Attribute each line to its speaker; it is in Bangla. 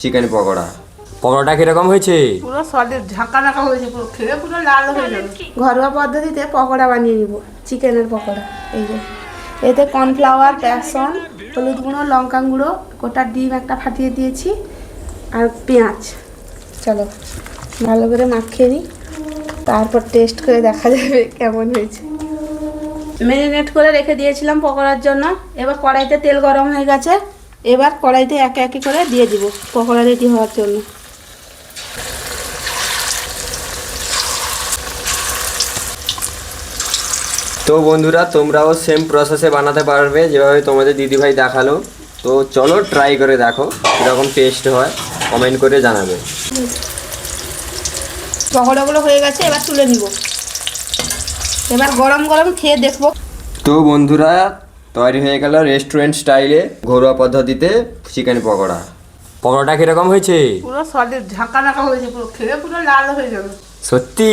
Speaker 1: চিকেন পকোড়া। পকোড়াটা কীরকম হয়েছে?
Speaker 2: পুরো সলিড ঝাঁকা ঝাঁকা হয়েছে পুরো খেয়ে পুরো লাল হয়ে যাবে। ঘরোয়া পদ্ধতিতে পকোড়া বানিয়ে নিব চিকেনের পকোড়া এই যে। এতে কর্নফ্লাওয়ার বেসন হলুদ গুঁড়ো লঙ্কা গুঁড়ো গোটা ডিম একটা ফাটিয়ে দিয়েছি আর পেঁয়াজ। চলো ভালো করে মাখিয়ে নিই তারপর টেস্ট করে দেখা যাবে কেমন হয়েছে। ম্যারিনেট করে রেখে দিয়েছিলাম পকোড়ার জন্য এবার কড়াইতে তেল গরম হয়ে গেছে এবার কড়াইতে একে একে করে দিয়ে দিব পকোড়া রেডি হওয়ার জন্য।
Speaker 1: তো বন্ধুরা তোমরাও সেম প্রসেসে বানাতে পারবে যেভাবে তোমাদের দিদিভাই দেখাল। তো চলো ট্রাই করে দেখো কীরকম টেস্ট হয় কমেন্ট করে জানাবে।
Speaker 2: পকোড়াগুলো হয়ে গেছে এবার তুলে নিব। এবার গরম গরম খেয়ে দেখব।
Speaker 1: তো বন্ধুরা তৈরি হয়ে গেল রেস্টুরেন্ট স্টাইলে ঘরোয়া পদ্ধতিতে চিকেন পকোড়া। পকোড়াটা কীরকম হয়েছে?
Speaker 2: পুরো সলিড ঝাঁকা ঝাঁকা হয়েছে পুরো খেয়ে পুরো লাল হয়ে যাবে।
Speaker 1: সত্যি?